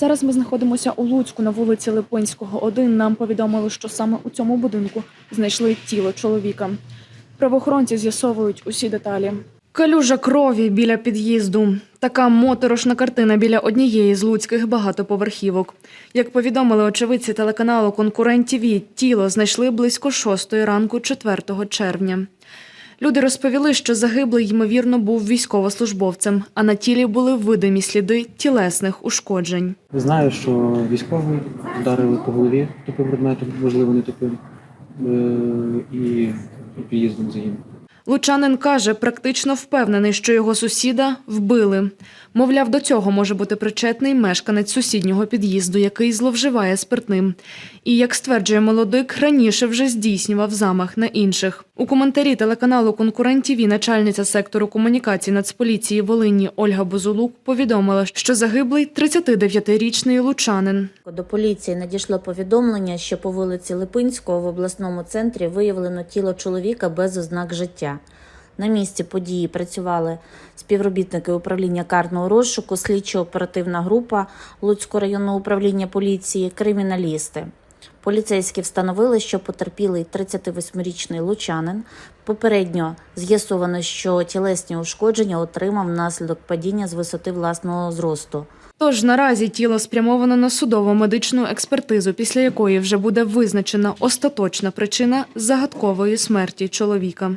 Зараз ми знаходимося у Луцьку на вулиці Липинського. 1. Нам повідомили, що саме у цьому будинку знайшли тіло чоловіка. Правоохоронці з'ясовують усі деталі. Калюжа крові біля під'їзду. Така моторошна картина біля однієї з луцьких багатоповерхівок. Як повідомили очевидці телеканалу Конкурент ТІВІ, тіло знайшли близько 6 ранку 4 червня. Люди розповіли, що загиблий, ймовірно, був військовослужбовцем, а на тілі були видимі сліди тілесних ушкоджень. Знаю, що військовий вдарили по голові тупим предметом, можливо, не тупим, е, і під'їздом загинув. Лучанин каже, практично впевнений, що його сусіда вбили. Мовляв, до цього може бути причетний мешканець сусіднього під'їзду, який зловживає спиртним. І, як стверджує молодик, раніше вже здійснював замах на інших. У коментарі телеканалу Конкурент ТІВІ начальниця сектору комунікацій Нацполіції Волині Ольга Бузулук повідомила, що загиблий 39-річний лучанин. До поліції надійшло повідомлення, що по вулиці Липинського в обласному центрі виявлено тіло чоловіка без ознак життя. На місці події працювали співробітники управління карного розшуку, слідчо-оперативна група Луцького районного управління поліції, криміналісти. Поліцейські встановили, що потерпілий 38-річний лучанин. Попередньо з'ясовано, що тілесні ушкодження отримав внаслідок падіння з висоти власного зросту. Тож наразі тіло спрямовано на судово-медичну експертизу, після якої вже буде визначена остаточна причина загадкової смерті чоловіка.